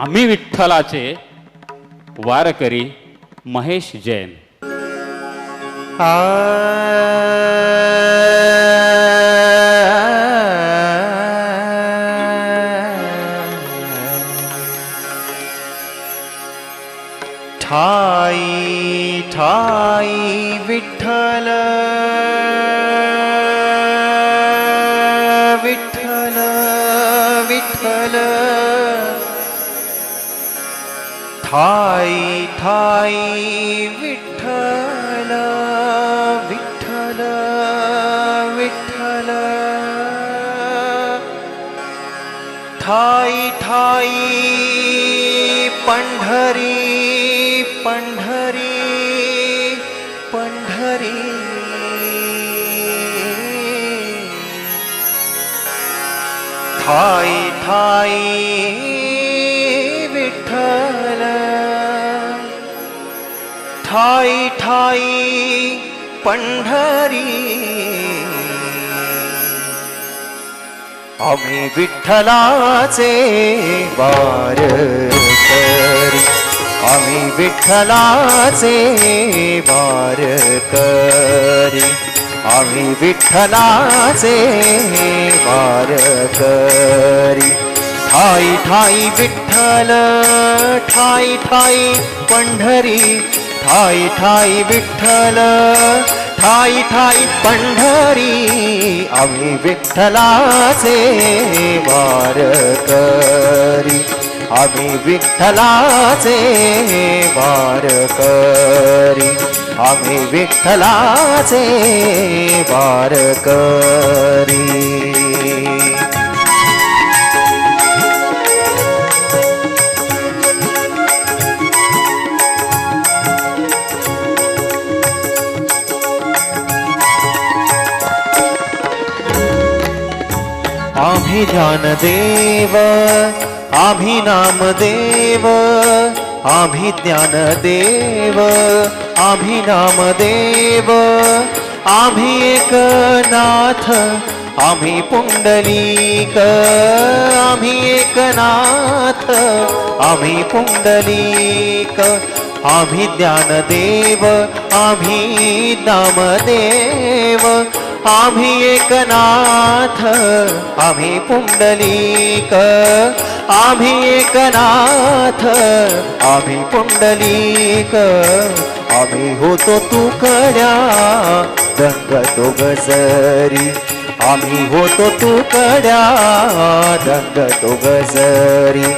आम्ही विठ्ठलाचे वारकरी महेश जैन. ठाई ठाई विठ्ठल. ठाई ठाई विठ्ठल विठ्ठल विठ्ठल। ठाई ठाई पंढरी पंढरी पंढरी। ठाई ठाई ठाई ठाई पंढरी। आम्ही विठ्ठलाचे वारकरी आम्ही विठ्ठलाचे वारकरी आम्ही विठ्ठलाचे वारकरी ठाई ठाई विठ्ठल ठाई ठाई पंढरी। ठाई ठाई विठ्ठल ठाई ठाई पंढरी आम्ही विठ्ठलाचे वारकरी. आम्ही विठ्ठलाचे वारकरी. आम्ही विठ्ठलाचे वारकरी. आम्ही ज्ञानदेव आम्ही नामदेव आम्ही ज्ञानदेव आम्ही नामदेव आम्ही एकनाथ आम्ही पुंडलीक आम्ही एकनाथ आम्ही पुंडलीक आम्ही ज्ञानदेव आम्ही नामदेव आम्ही एकनाथ आम्ही पुंडलीक आम्ही एकनाथ आम्ही पुंडलीक आम्ही होतो तुकड्या दंग तो गजरी आम्ही होतो तुकड्या दंग तो गजरी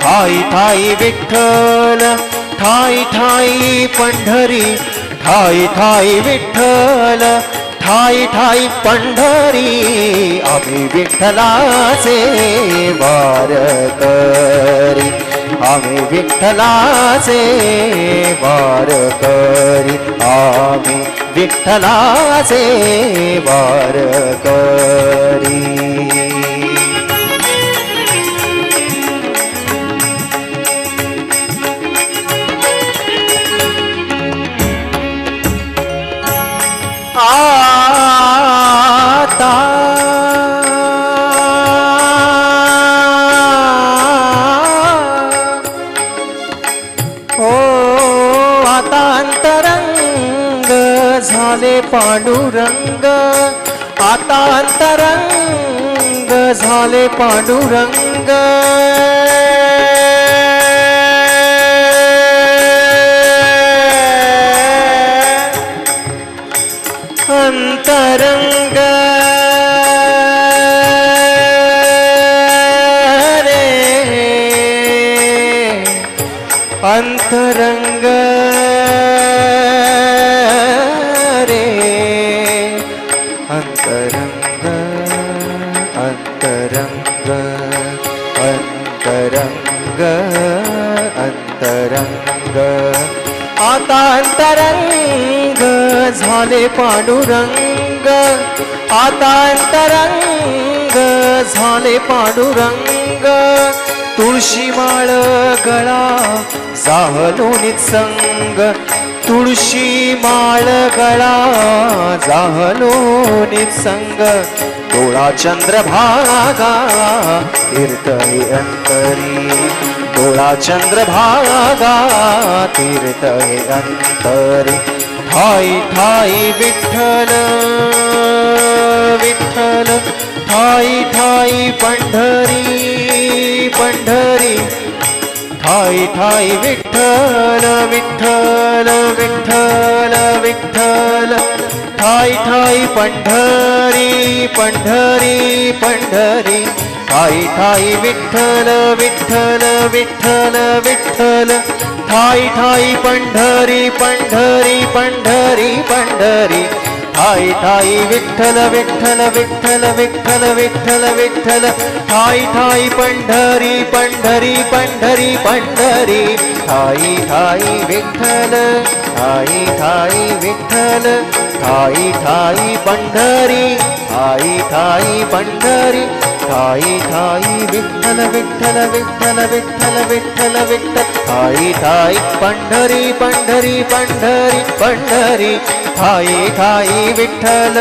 ठाई ठाई विठ्ठल ठाई ठाई पंढरी. ठाई ठाई विठ्ठल ठाई ठाई पंढरी आम्ही विठ्ठलाचे वारकरी आम्ही विठ्ठलाचे वारकरी आम्ही विठ्ठलाचे वारकरी पांडुरंग आता अंतरंग झाले पांडुरंग। अंतरंग। रे अंतरंग। अंतरंग अंतरंग अंतरंग अंतरंग. आता अंतरंग झाले पांडुरंग. आता अंतरंग झाले पांडुरंग. तुळशी माळ गळा जाहलो संग. तुळशी माळ गळा जाहलो निसंग डोळा चंद्रभागा कीर्तनी अंतरी. डोळा चंद्रभागा तीर्थ हे अंतरी. ठाई ठाई विठ्ठल विठ्ठल ठाई ठाई ठाई विठ्ठल विठ्ठल विठ्ठल विठ्ठल. ठाई ठाई पंढरी पंढरी पंढरी. ठाई ठाई विठ्ठल विठ्ठल विठ्ठल विठ्ठल. ठाई ठाई पंढरी पंढरी पंढरी पंढरी. ठाई ठाई विठ्ठल विठ्ठल विठ्ठल विठ्ठल विठ्ठल विठ्ठल ठाई ठाई पंढरी पंढरी पंढरी पंढरी ठाई ठाई विठ्ठल ठाई ठाई विठ्ठल ठाई ठाई पंढरी ठाई ठाई पंढरी ठाई ठाई विठ्ठल विठ्ठल विठ्ठल विठ्ठल विठ्ठल विठ्ठल. ठाई ठाई पंढरी पंढरी पंढरी पंढरी. ठाई ठाई विठ्ठल.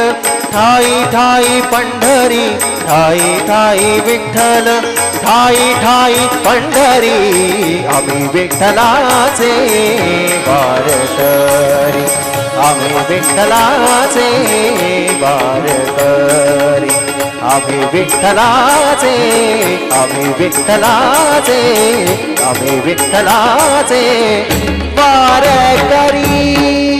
ठाई ठाई पंढरी. ठाई ठाई विठ्ठल. ठाई ठाई पंढरी. आम्ही विठ्ठलाचे वारकरी आम्ही विठ्ठलाचे वारकरी आम्ही विठ्ठलाचे आम्ही विठ्ठलाचे आम्ही विठ्ठलाचे वार करी